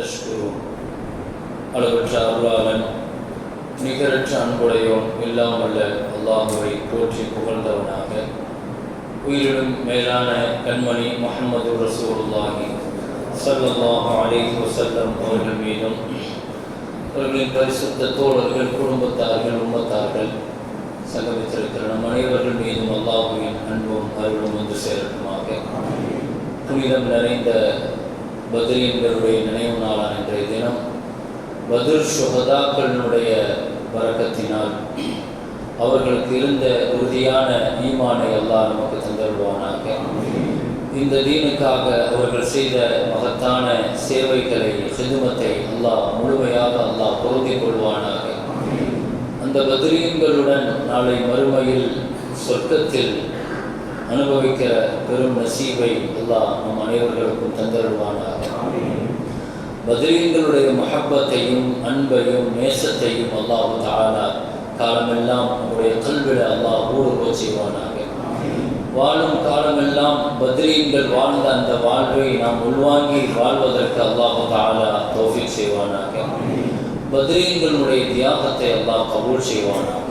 தஷ்குரு அளவற்ற அருளாளன் நிகரற்ற அன்புடையோன் இல்லாமல்ல அல்லாஹுவை போற்றி புகழ்ந்தவனாக. உயிரிடும் மேலான கண்மணி முகமது ரசூலுல்லாஹி ஸல்லல்லாஹு அலைஹி வஸல்லம் அவர்கள் மீதும் அவர்களின் பரிசுத்த தோழர்கள் குடும்பத்தார்கள் உம்மத்தார்கள் சங்கமித்திருக்கிற நம் அனைவர்கள் மீதும் அல்லாஹுவின் அன்பும் அருளும் வந்து சேரட்டுமாக. புனிதம் நிறைந்த பத்ரீன்களுடைய நினைவு நாளான இன்றைய தினம் பத்ர் சுகதாக்களினுடைய வரக்கத்தினால் அவர்களுக்கு இருந்த உறுதியான ஈமானை எல்லாம் நமக்கு தந்தருவானாக இந்த தீனுக்காக அவர்கள் செய்த மகத்தான சேவைகளை செதுமத்தை அல்லாஹ் முழுமையாக அல்லாஹ் பொருந்திக் கொள்வானாக. அந்த பத்ரீன்களுடன் நாளை மறுமையில் சொர்க்கத்தில் அனுபவிக்கிற பெரும் நசீவை அல்லாஹ் நம் அனைவர்களுக்கும் தந்தருவானாக பத்ரீன்களுடைய மஹப்பத்தையும் அன்பையும் நேசத்தையும் அல்லாஹு தாலா காலமெல்லாம் நம்முடைய கல்விட அல்லாஹ் ஊடுருவ செய்வானாக. வாழும் காலமெல்லாம் பத்ரீன்கள் வாழ்ந்த அந்த வாழ்வை நாம் உள்வாங்கி வாழ்வதற்கு அல்லாஹு தாலா தௌஃபிக் செய்வானாக. பத்ரீன்களுடைய தியாகத்தை அல்லாஹ் கபூல் செய்வானாக.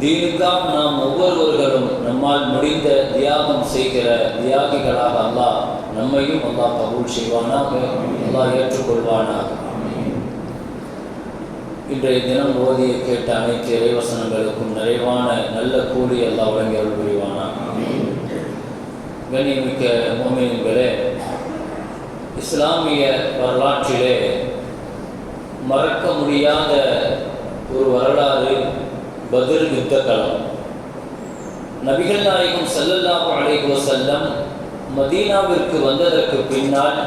தீனுக்காக நாம் ஒவ்வொருவர்களும் நம்மால் முடிந்த தியாகம் செய்கிற தியாகிகளாக அல்லாஹ் நம்மையும் அல்லாஹ் கபூல் செய்வானாக. அல்லாஹ் ஏற்றுக்கொள்வானாக. இன்றைய தினம் ஓதிய கேட்ட அனைத்து இறைவசனங்களுக்கும் நிறைவான நல்ல கூலி அல்லாஹ் வழங்கி அருள் புரிவானாக. கண்ணியமிக்க மோமியங்களே இஸ்லாமிய வரலாற்றிலே மறக்க முடியாத ஒரு வரலாறு பதில் யுத்த களம் நபிகள் நாயகம் சல்லல்லாஹு அலைஹி செல்லம் மதீனாவிற்கு வந்ததற்கு பின்னால்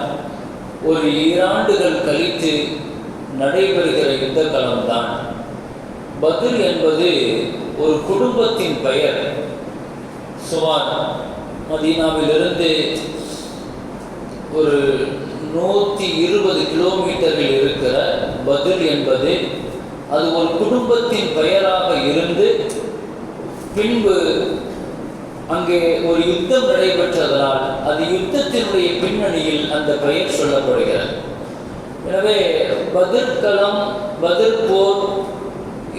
ஒரு ஈராண்டுகள் கழித்து நடைபெறுகிற யுத்த களம்தான் பதில் என்பது ஒரு குடும்பத்தின் பெயர். சுமார் மதீனாவிலிருந்து ஒரு நூற்றி இருபது கிலோமீட்டரில் இருக்கிற பதில் என்பது அது ஒரு குடும்பத்தின் பெயராக இருந்து பின்பு அங்கே ஒரு யுத்தம் நடைபெற்றதனால் அது யுத்தத்தினுடைய பின்னணியில் அந்த பெயர் சொல்லப்படுகிறது. எனவே பதில் பதிர்போர் பதில் போர்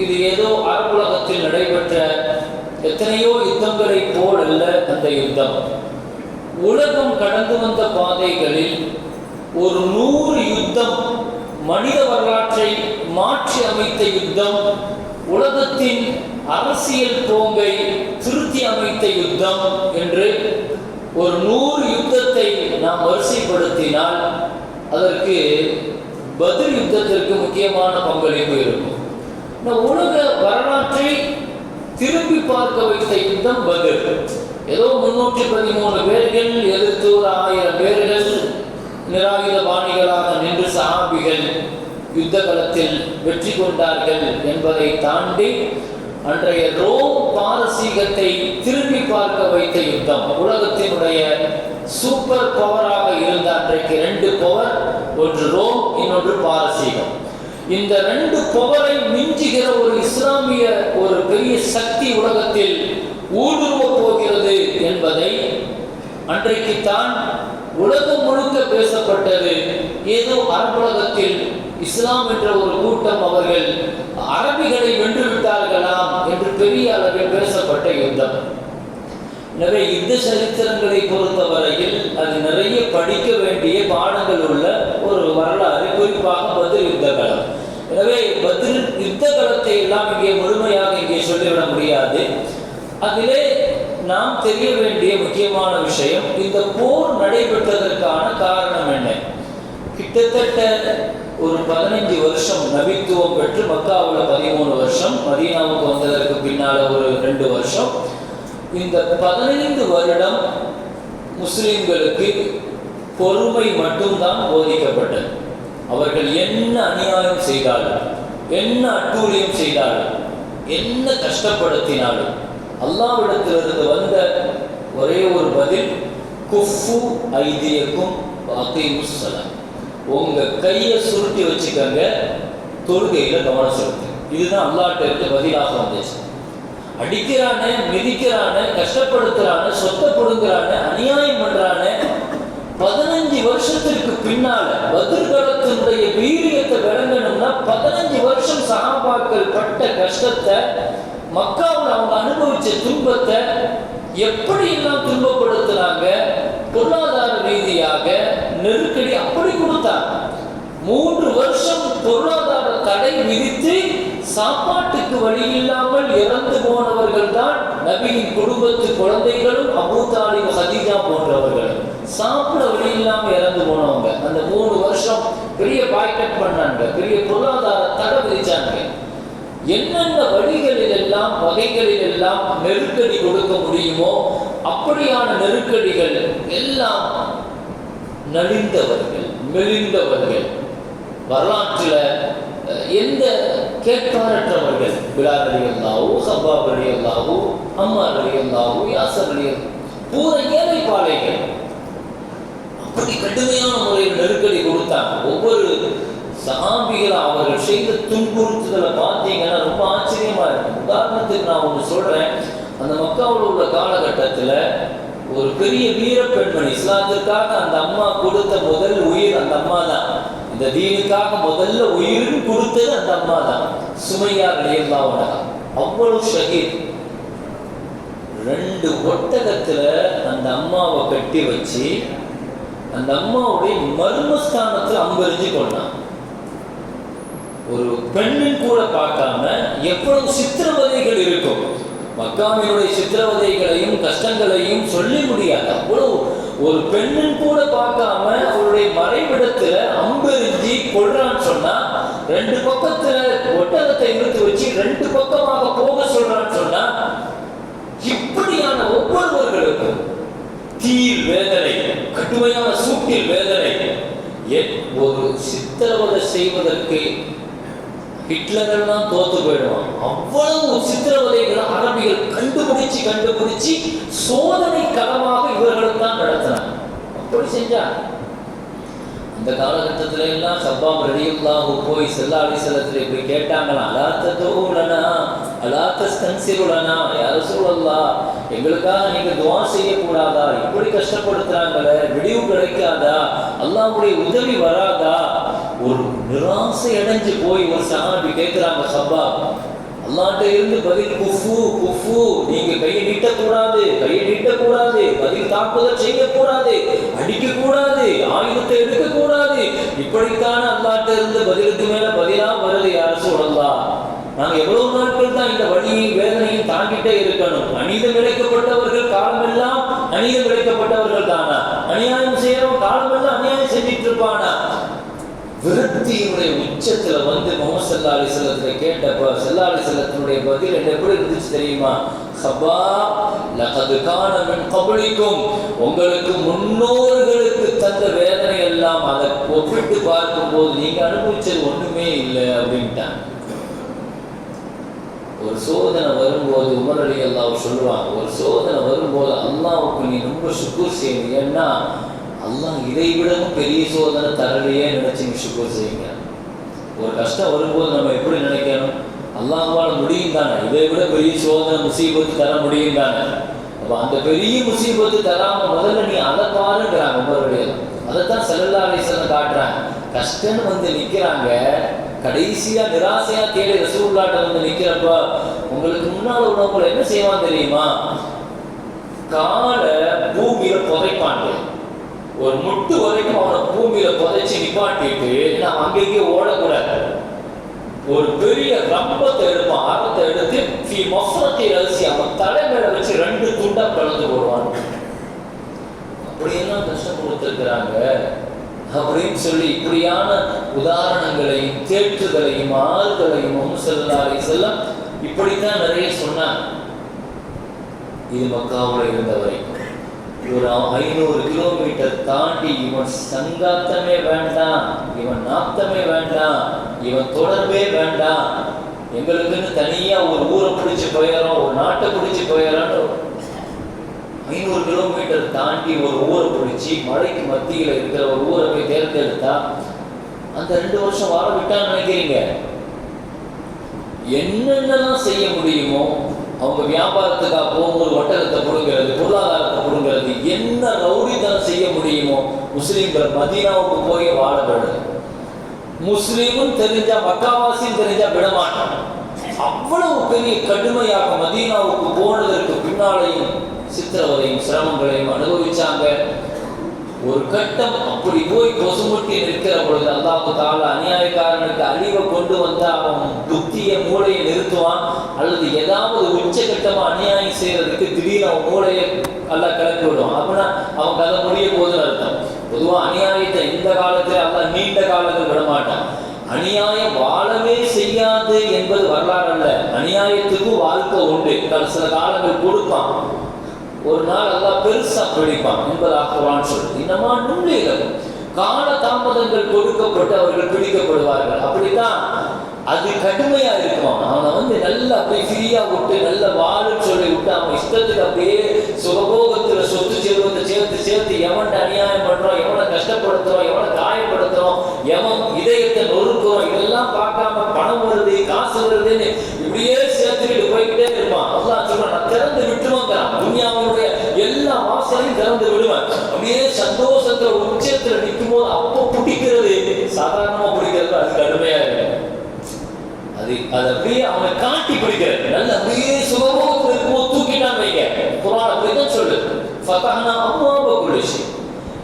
இது ஏதோ அரபுலகத்தில் நடைபெற்ற எத்தனையோ யுத்தங்களை போல் அல்ல அந்த யுத்தம். உலகம் கடந்து வந்த பாதைகளில் ஒரு நூறு யுத்தம் மனித வரலாற்றை மாற்றி அமைத்த யுத்தம் உலகத்தின் அரசியல் போங்கை திருத்தி அமைத்த யுத்தம் என்று ஒரு நூறு யுத்தத்தை நாம் வரிசைப்படுத்தினால் அதற்கு பதில் யுத்தத்திற்கு முக்கியமான பங்களிப்பு இருக்கும். இந்த உலக வரலாற்றை திரும்பி பார்க்க வைத்த யுத்தம் பதில். ஏதோ முன்னூற்றி பதிமூணு பேர்கள் எதிர்த்து ஒரு ஆயிரம் பேர்கள் நிராயுத பாணிகளாக நின்று சஹாபிகள் யுத்த களத்தில் வெற்றி கொண்டார்கள் என்பதை தாண்டி அன்றைய ரோம் பாரசீகத்தை திரும்பி பார்க்க வைத்த யுத்தம். உலகத்தினுடைய சூப்பர் பவராக இருந்த அன்றைக்கு ரெண்டு பவர் ஒன்று ரோம் இன்னொன்று பாரசீகம். இந்த ரெண்டு பவரை மிஞ்சுகிற ஒரு இஸ்லாமிய ஒரு பெரிய சக்தி உலகத்தில் ஊடுருவ போகிறது என்பதை அன்றைக்கு தான் உலகம் முழுக்க பேசப்பட்டது. ஏதோ அரபுலகத்தில் இஸ்லாம் என்ற ஒரு கூட்டம் அவர்கள் அரபிகளை வென்று விட்டார்களாம் என்று பெரிய அளவில் பேசப்பட்ட யுத்தம். எனவே யுத்த சரித்திரங்களை பொறுத்தவரையில் அது நிறைய படிக்க வேண்டிய பாடங்கள் உள்ள ஒரு வரலாறு குறிப்பாக பதில் யுத்த களம் எனவே பதில் யுத்த களத்தை எல்லாம் இங்கே முழுமையாக இங்கே சொல்லிவிட முடியாது. அதிலே நாம் தெரிய வேண்டிய முக்கியமான விஷயம் இந்த போர் நடைபெற்றதற்கான காரணம் என்ன? கிட்டத்தட்ட ஒரு பதினைஞ்சு வருஷம் நபித்துவம் பெற்று மக்காவில் பதிமூணு வருஷம் மதீனாவுக்கு வந்ததற்கு பின்னால் ஒரு ரெண்டு வருஷம். இந்த பதினைந்து வருடம் முஸ்லிம்களுக்கு பொறுமை மட்டும்தான் போதிக்கப்பட்டது. அவர்கள் என்ன அநியாயம் செய்தாலும் என்ன அட்டூழியம் செய்தாலும் என்ன கஷ்டப்படுத்தினாலும் அல்லாவிடத்திலிருந்து வந்த ஒரே ஒரு பதில் குஃபு ஐதியக்கும் உங்க கையை சுருட்டி வச்சுக்கங்க தொழுகையில கவனம் செலுத்து இதுதான் அல்லாட்ட இருந்து பதிலாக வந்துச்சு. அடிக்கிறானே மிதிக்கிறானே கஷ்டப்படுத்துறானே சொத்தை கொடுக்கிறான அநியாயம் பண்றானே பதினஞ்சு வருஷத்திற்கு பின்னால பதிர்களத்தினுடைய வீரியத்தை விளங்கணும்னா பதினஞ்சு வருஷம் சகாபாக்கள் பட்ட கஷ்டத்தை மக்காவில் அவங்க அனுபவிச்ச துன்பத்தை எப்படி எல்லாம் துன்பப்படுத்துறாங்க பொருளாதார ரீதியாக நெருக்கடி அப்படி கொடுத்தாங்க. மூன்று வருஷம் பொருளாதார தடை விதித்து சாப்பாட்டுக்கு வழி இல்லாமல் இறந்து போனவர்கள் தான் நபியின் குடும்பத்து குழந்தைகளும் அபூதாலி ஹதீஜா போன்றவர்கள். சாப்பிட வழி இல்லாமல் இறந்து போனவங்க. அந்த மூணு வருஷம் பெரிய பாய்கட் பண்ணாங்க. பெரிய பொருளாதார தடை விதிச்சாங்க. என்னென்ன வழிகளில் எல்லாம் வகைகளில் எல்லாம் நெருக்கடி கொடுக்க முடியுமோ அப்படியான நெருக்கடிகள் எல்லாம் நலிந்தவர்கள் மெலிந்தவர்கள். வரலாற்றில் எந்த கேட்பாரற்றவர்கள் பிலால் அலி அல்லாவோ சப்பாப் அலி அல்லாவோ அலி அல்லாவோ யாசர் அலி பூர ஏழை அப்படி கடுமையான முறையில் நெருக்கடி கொடுத்தாங்க. ஒவ்வொரு சகாபிகள் அவர்கள் செய்த துன்புறுத்துதலை பார்த்தீங்கன்னா ரொம்ப ஆச்சரியமா இருக்கும் உதாரணத்துக்கு நான் ஒன்று சொல்றேன். அந்த மக்காவில் உள்ள காலகட்டத்தில் ஒரு பெரிய வீர பெண்மணி இஸ்லாத்திற்காக அந்த அம்மா கொடுத்த முதல் உயிர் அந்த அம்மா தான் இந்த தீனுக்காக முதல்ல உயிரும் கொடுத்தது அந்த அம்மா தான் சுமையா ரலியல்லாஹு அவ்வளவு ஷஹீத். ரெண்டு ஒட்டகத்துல அந்த அம்மாவை கட்டி வச்சு அந்த அம்மாவுடைய மர்மஸ்தானத்தில் அம்பெறிஞ்சு கொண்டான். ஒரு பெண்ணின் கூட பார்க்காம எவ்வளவு சித்திரவதைகள் இருக்கும். மக்காவினுடைய சித்திரவதைகளையும் கஷ்டங்களையும் சொல்லி முடியாது. அவ்வளவு ஒரு பெண்ணின் கூட பார்க்காம அவருடைய மறைவிடத்துல அம்பெறிஞ்சி கொள்றான்னு சொன்னா ரெண்டு பக்கத்துல ஒட்டகத்தை இழுத்து வச்சு ரெண்டு பக்கமாக போக சொல்றான்னு சொன்னா இப்படியான ஒவ்வொருவர்களுக்கும் தீர் வேதனை கடுமையான சூட்டில் வேதனை. ஒரு சித்திரவதை செய்வதற்கு ஹிட்லரெல்லாம் தோத்து போயிடுவான் அவ்வளவு சித்திரவதைகளை அரபிகள் கண்டுபிடிச்சு கண்டுபிடிச்சு சோதனை களமாக இவர்களை தான் நடத்தினாங்க. அப்படி செஞ்சாங்க. அந்த காலகட்டத்துல எல்லாம் சப்பாம் ரலியுல்லாஹு போய் செல்லா அலிசல்லத்தில் இப்படி கேட்டாங்களா அலாத்த தோவுலனா அலாத்த ஸ்தன்சிருலனா யார சூழல்லா எங்களுக்காக நீங்க துவா செய்யக்கூடாதா? இப்படி கஷ்டப்படுத்துறாங்களே விடிவு கிடைக்காதா? அல்லாவுடைய உதவி வராதா? ஒரு நிராசை அடைஞ்சு போய் ஒரு சகாபி கேட்கிறாங்க சப்பா அல்லாட்ட இருந்து பதில் குஃபு குஃபு நீங்க கையை நீட்டக்கூடாது கையை நீட்டக்கூடாது பதில் தாக்குதல் செய்யக்கூடாது அடிக்கக்கூடாது ஆயுதத்தை எடுக்கக்கூடாது இப்படித்தான அல்லாட்ட இருந்து பதிலுக்கு மேல பதிலா வருது யார் சொல்லலாம் நாங்க எவ்வளவு நாட்கள் தான் இந்த வழியையும் வேதனையும் தாங்கிட்டே இருக்கணும். அநீதம் இழைக்கப்பட்டவர்கள் காலமெல்லாம் அநீதம் இழைக்கப்பட்டவர்கள் தானா? அநியாயம் செய்யறவன் காலமெல்லாம் அநியாயம் செஞ்சிட்டு இருப்பானா? விருத்தியினுடைய உச்சத்துல வந்து முகமது சல்லா அலிசல்லத்துல கேட்டப்ப சல்லா அலிசல்லத்தினுடைய பதில் என்ன எப்படி இருந்துச்சு தெரியுமா? சபா லகது காணவன் கபலிக்கும். உங்களுக்கு முன்னோர்களுக்கு தந்த வேதனை எல்லாம் அதை ஒப்பிட்டு பார்க்கும்போது நீங்க அனுபவிச்சது ஒண்ணுமே இல்லை அப்படின்ட்டாங்க. ஒரு சோதனை வரும்போது உமர் அலி சொல்லுவாங்க ஒரு சோதனை வரும்போது அல்லாவுக்கு நீ ரொம்ப சுக்கூர் செய்யணும். ஏன்னா அல்லாஹ் இதை விடவும் பெரிய சோதனை தரலையே நினைச்சு நீ சுக்கூர் செய்யுங்க. ஒரு கஷ்டம் வரும்போது நம்ம எப்படி நினைக்கணும்? அல்லாஹ்வால முடியும் தானே? இதை விட பெரிய சோதனை முசீபத்து தர முடியும் தானே? அப்ப அந்த பெரிய முசீபத்து தராம முதல்ல நீ அதை பாருங்கிறாங்க உங்களுடைய அதைத்தான் செல்லல்லா அலிசல்லம் காட்டுறாங்க. கஷ்டம்னு வந்து நிக்கிறாங்க. கடைசியா நிராசையா தேடி ரசூல்லாட்ட வந்து நிக்கிறப்ப உங்களுக்கு முன்னால் உள்ளவங்களை என்ன செய்வான் தெரியுமா? காலை பூமியில புதைப்பாங்க. ஒரு முட்டு வரைக்கும் அவனை பூமியில புதைச்சி நிப்பாட்டிட்டு நான் அங்கேயே ஓடக்கூடாது. ஒரு பெரிய ரம்பத்தை எடுப்பான் ஆரத்தை எடுத்து ஃபி மொசரத்தை அரிசி அவன் தலைமையில வச்சு ரெண்டு துண்டா கலந்து போடுவான். அப்படியெல்லாம் கஷ்டம் கொடுத்துருக்கிறாங்க. அப்படின்னு சொல்லி இப்படியான உதாரணங்களையும் தேற்றுதலையும் ஆறுதலையும் செல்லாரை செல்லம் இப்படித்தான் நிறைய சொன்னாங்க. இது மக்காவில் இருந்த ஒரு ஐநூறு கிலோமீட்டர் தாண்டி இவன் சங்காத்தமே வேண்டாம். இவன் நாத்தமே வேண்டாம். இவன் தொடர்பே வேண்டாம். எங்களுக்குன்னு தனியா ஒரு ஊரை பிடிச்சு போயிடறோம் ஒரு நாட்டை பிடிச்சு போயிடறோம் ஐநூறு கிலோமீட்டர் தாண்டி ஒரு ஊரை பிடிச்சி மலைக்கு மத்தியில் இருக்கிற ஒரு ஊரை போய் தேர்ந்தெடுத்தா அந்த ரெண்டு வருஷம் வாழ விட்டான்னு நினைக்கிறீங்க? என்னென்னலாம் செய்ய முடியுமோ அவங்க வியாபாரத்துக்காக போகும்போது ஒட்டகத்தை கொடுங்கிறது பொருளாதாரத்தை கொடுங்கிறது என்ன ரவுடித்தனம் செய்ய முடியுமோ முஸ்லீம்கள் மதீனாவுக்கு போய் வாழ வேண்டும். முஸ்லீமும் தெரிஞ்சா மக்காவாசியும் தெரிஞ்சா விடமாட்டான் அவ்வளவு பெரிய கடுமையாக மதீனாவுக்கு போனதற்கு பின்னாலையும் சித்திரவதையும் சிரமங்களையும் அனுபவிச்சாங்க. ஒரு கட்டம் அப்படி போய் கொசுமுட்டி நிற்கிற பொழுது அல்லாஹு தால அநியாயக்காரனுக்கு அறிவை கொண்டு வந்து அவன் புத்திய மூளையை நிறுத்துவான். அல்லது ஏதாவது உச்சகட்டமா அநியாயம் செய்யறதுக்கு திடீர்னு அவன் மூளையை நல்லா கிளப்பி விடுவான். அப்படின்னா அவன் கதை முடிய போது அர்த்தம். பொதுவாக அநியாயத்தை இந்த காலத்துல அல்ல நீண்ட காலத்தில் விடமாட்டான் அநியாயம் வாழவே செய்யாது என்பது வரலாறு அல்ல. அநியாயத்துக்கும் வாழ்க்கை உண்டு. சில காலங்கள் கொடுப்பான். ஒரு நாள் எல்லாம் பெருசா பிடிப்பான். என்பதாக குரான் சொல்லுது. இன்னமா நுண்ணிகள் கால தாமதங்கள் கொடுக்கப்பட்டு அவர்கள் பிடிக்கப்படுவார்கள். அப்படித்தான் அது கடுமையா இருக்கும். அவனை வந்து நல்லா அப்படியே ஃப்ரீயா விட்டு நல்ல வாழும் சொல்லி விட்டு அவன் இஷ்டத்துக்கு அப்படியே சுகபோகத்துல சொத்து சேர்வத்தை சேர்த்து சேர்த்து எவன் அநியாயம் பண்றோம் எவனை கஷ்டப்படுத்துறோம் எவனை காயப்படுத்துறோம் எவன் இதயத்தை நொறுக்கிறோம் இதெல்லாம் பார்க்காம பணம் வருது காசு வருதுன்னு இப்படியே சேர்த்துக்கிட்டு போய்கிட்டே இருப்பான். அதான் சொல்றான் நான் திறந்து விட்டுருவாங்கிறான் துனியாவுடைய எல்லா வாசலையும் திறந்து விடுவேன். அப்படியே சந்தோஷத்துல உச்சத்துல நிற்கும் போது அப்போ பிடிக்கிற சாதாரணமா பிடிக்கிறது அது கடுமையா இருக்கு அது அது அப்படியே அவனை காட்டி பிடிக்கிறது. நல்ல அப்படியே சுகபோகத்தில் இருக்கும்போது தூக்கிட்டான் வைங்க. குரான் அப்படிதான் சொல்லு. ஃபத்தஹனா அம்மாவ குளிச்சு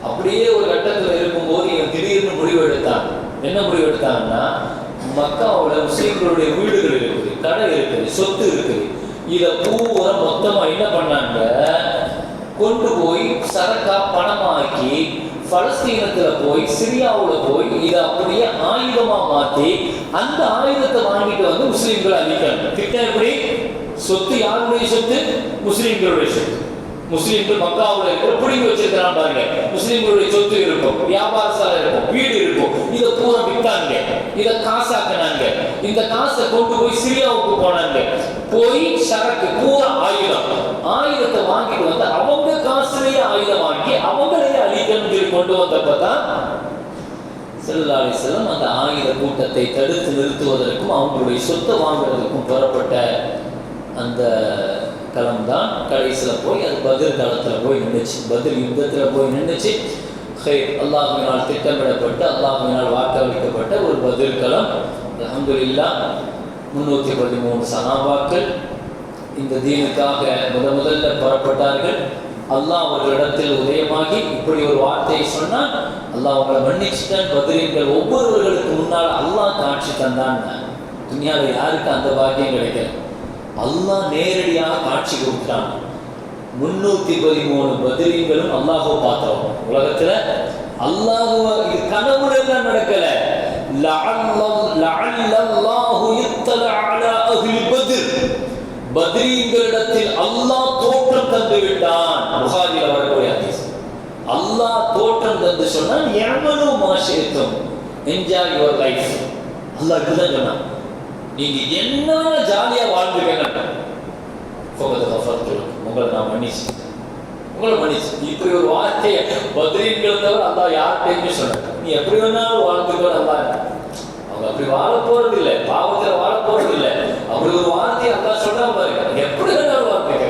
அப்படியே ஒரு கட்டத்தில் இருக்கும்போது இவன் திடீர்னு முடிவு எடுத்தான். என்ன முடிவு எடுத்தான்னா மக்காவோட முஸ்லீம்களுடைய வீடுகள் இருக்குது கடை இருக்குது சொத்து இருக்குது. இதை பூரா மொத்தமா என்ன பண்ணாங்க? கொண்டு போய் சரக்கா பணமாக்கி பலஸ்தீனத்துல போய் சிரியாவுல போய் இதை அப்படியே ஆயுதமா மாத்தி அந்த ஆயுதத்தை வாங்கிட்டு வந்து முஸ்லீம்களை அழிக்கணும். திட்டம் எப்படி? சொத்து யாருடைய சொத்து? முஸ்லீம்களுடைய சொத்து. முஸ்லீம்கள் மக்காவுல இருக்கிற பிடிங்கி வச்சிருக்கிறான் பாருங்க. முஸ்லீம்களுடைய சொத்து இருக்கும் வியாபார சாலை இருக்கும் வீடு இருக்கும். இதை பூரா விட்டாங்க இதை காசாக்கினாங்க. இந்த காசை கொண்டு போய் சிரியாவுக்கு போனாங்க. போய் சரக்கு பூரா ஆயுதம். ஆயுதத்தை வாங்கிட்டு வந்து அவங்க காசுலயே ஆயுதம் வாங்கி அவங்களையே அழிக்கணும் சொல்லி கொண்டு வந்தப்பதான் செல்லாலை செல்லம் அந்த ஆயுத கூட்டத்தை தடுத்து நிறுத்துவதற்கும் அவங்களுடைய சொத்தை வாங்குறதுக்கும் பெறப்பட்ட அந்த களம் தான் கடைசியில் போய் அது பதில் தளத்தில் போய் நின்றுச்சு பதில் யுத்தத்தில் போய் நின்றுச்சு ஹே அல்லாஹினால் திட்டமிடப்பட்டு அல்லாஹினால் வாக்களிக்கப்பட்ட ஒரு பதில் களம் அலமதுல்லா முன்னூற்றி பதிமூணு சகாபாக்கள் இந்த தீனுக்காக முத முதல்ல புறப்பட்டார்கள். அல்லாஹ் அவர்களிடத்தில் உதயமாகி இப்படி ஒரு வார்த்தையை சொன்னால் அல்லாஹ் அவங்களை மன்னிச்சுட்டான். பதிலீங்கள். ஒவ்வொருவர்களுக்கு முன்னால் அல்லாஹ் காட்சி தந்தான் துணியாவில் யாருக்கு அந்த பாக்கியம் கிடைக்கல? அல்லாஹ் நேரடியாக காட்சி கொடுத்தான். முன்னூத்தி பதிமூணு பதிலீங்களும் அல்லாஹோ பார்த்தோம். உலகத்துல அல்லாஹுவ இது கனவுல எல்லாம் நடக்கல. லஅல்லல்லாஹு அல்லாஹ் தோற்றம் தந்து விட்டான். புகாரில் வரக்கூடிய ஹதீஸ். அல்லாஹ் தோற்றம் தந்து சொன்னால் எமனு மாஷேத்தும் என்ஜாய் யுவர் லைஃப். அல்லாஹ் இப்படிதான் சொன்னான். நீங்க என்ன ஜாலியா வாழ்ந்துக்கங்க ஃபோகத்தை உங்களை நான் மன்னிச்சு. உங்களை மன்னிச்சு. இப்படி ஒரு வார்த்தையை பத்ரீன்கள் தவிர அல்லாஹ் யார்கிட்டயுமே சொன்ன நீ எப்படி வேணாலும் வாழ்ந்துக்கோ நல்லா அவங்க அப்படி வாழ போறது இல்லை பாவத்துல வாழ போறது இல்லை அப்படி ஒரு வார்த்தையை அதான் சொன்னா பாருங்க. எப்படி வேணாலும் வாழ்ந்துக்க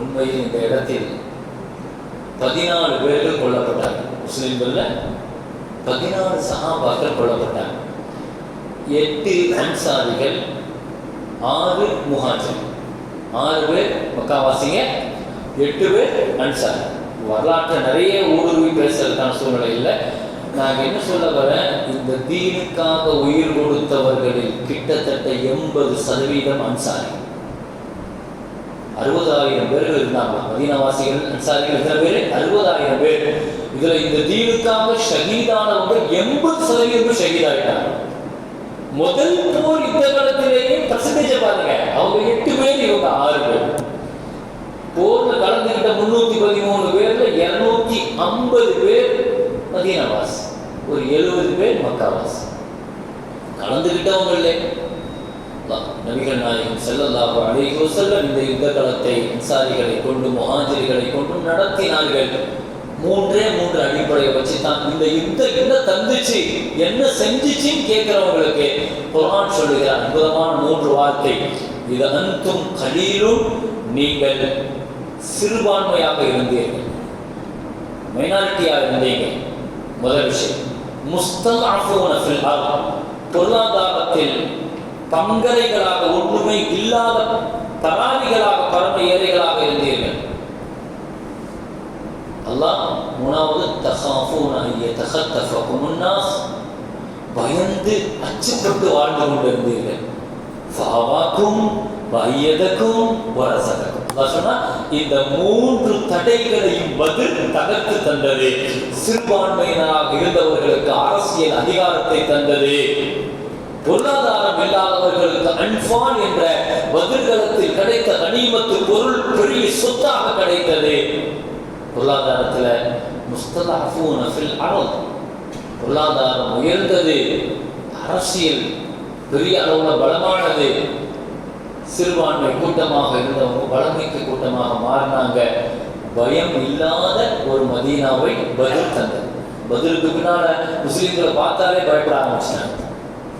உண்மையில் இந்த இடத்தில் பதினாலு பேர்கள் கொல்லப்பட்டாங்க. முஸ்லிம்கள்ல பதினாலு சகாபாக்கள் கொல்லப்பட்டாங்க. எட்டு அன்சாரிகள் ஆறு முஹாஜர். ஆறு பேர் மக்காவாசிங்க எட்டு பேர் அன்சாரி. வரலாற்றை நிறைய ஊடுருவி பேசுறதுக்கான சூழ்நிலை இல்லை. நான் என்ன சொல்ல வரேன்? இந்த தீனுக்காக உயிர் கொடுத்தவர்களில் கிட்டத்தட்ட எண்பது சதவீதம் அன்சாரி. அறுபதாயிரம் பேர்கள் இருந்தாங்க. மதீனவாசிகள் அன்சாரிகள் எத்தனை பேர்? அறுபதாயிரம் பேர். இதுல இந்த தீனுக்காக ஷகீதானவங்க எண்பது சதவீதம் ஷகீதாகிட்டாங்க முதல் போர் யுத்த காலத்திலேயே பர்சன்டேஜ் பாருங்க. அவங்க எட்டு பேர் இவங்க ஆறு பேர். போர்ல கலந்துகிட்ட முன்னூத்தி பதிமூணு பேர்ல இருநூத்தி ஐம்பது பேர் மதீனவாஸ் ஒரு எழுபது பேர் மக்காவாஸ் கலந்துகிட்டவங்க நபிகள் நாயகம் செல்லல்லாஹு அலைஹி வஸல்லம் இந்த யுத்த களத்தை அன்சாரிகளை கொண்டு முஹாஜிர்களை கொண்டு நடத்தினார்கள். மூன்றே மூன்று அடிப்படையை வச்சு தான் இந்த யுத்தம் என்ன தந்துச்சு என்ன செஞ்சுச்சுன்னு கேட்கிறவங்களுக்கு குரான் சொல்லுகிற அற்புதமான மூன்று வார்த்தை. இது அன்தும் கலீலும் நீங்கள் சிறுபான்மையாக இருந்தீர்கள். மைனாரிட்டியாக இருந்தீங்க முதல் விஷயம். முஸ்தல் ஃபில் பொருளாதாரத்தில் பங்கரைகளாக ஒன்றுமை இல்லாத பராதிகளாக பரம ஏழைகளாக இருந்தீர்கள். அல்லாஹ் மூணாவது தகாஃபூன ஐய தகத்தஃபகுமுன் பயந்து அச்சப்பட்டு வாழ்ந்து கொண்டிருந்தீர்கள். ஃபாவாக்கும் வையதக்கும் வரசதக்கும் இந்த மூன்று தடைகளையும் பதில் தகர்த்து தந்தது. சிறுபான்மையினராக இருந்தவர்களுக்கு அரசியல் அதிகாரத்தை தந்தது. பொருளாதாரம் இல்லாதவர்களுக்கு அன்பான் என்ற பதில்களுக்கு கிடைத்த கனிமத்து பொருள் பெரிய சொத்தாக கிடைத்தது. பொருளாதாரத்தில் முஸ்தலாஃபூன ஃபில் பொருளாதாரம் உயர்ந்தது அரசியல் பெரிய அளவில் பலமானது. சிறுபான்மை கூட்டமாக இருந்தவங்க வளமிக்க கூட்டமாக மாறினாங்க. பயம் இல்லாத ஒரு மதீனாவை பதில் தந்தது. பதிலுக்கு பின்னால முஸ்லீம்களை பார்த்தாலே பயப்பட ஆரம்பிச்சிட்டாங்க.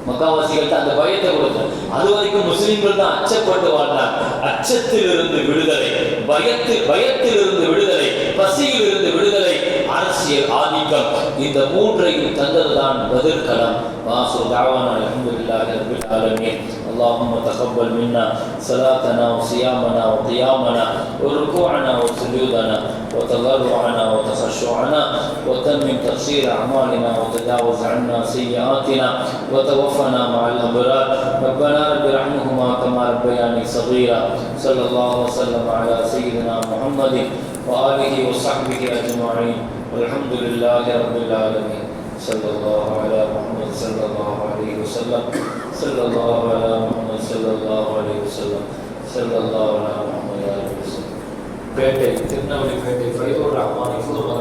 மக்காவாசிகள்ட்ட அந்த பயத்தை கொடுத்தோம் அது வரைக்கும் முஸ்லிம்கள் தான் அச்சப்பட்டு வாழ்ந்தார் அச்சத்தில் இருந்து விடுதலை பயத்தில் பயத்தில் இருந்து விடுதலை பசியில் இருந்து விடுதலை அரசியல் ஆதிக்கம் இந்த மூன்றையும் தந்ததுதான் பதில் களம் வாசு தாவான அல்ஹம்துலில்லாஹி ரப்பில் ஆலமீன் اللهم تقبل منا صلاتنا وصيامنا وقيامنا وركوعنا وسجودنا وتضرعنا وتخشعنا وتمم تقصير اعمالنا وتجاوز عنا سيئاتنا وتوفنا مع الابرار ربنا رب ارحمهما كما ربياني صغيرا صلى الله وسلم على سيدنا محمد واله وصحبه اجمعين والحمد لله رب العالمين. صلى الله على محمد، صلى الله عليه وسلم. صلى الله على محمد، صلى الله عليه وسلم. صلى الله على محمد صلى الله عليه وسلم. بيت ابن ابي بيت فريد الرحمن، فضل الله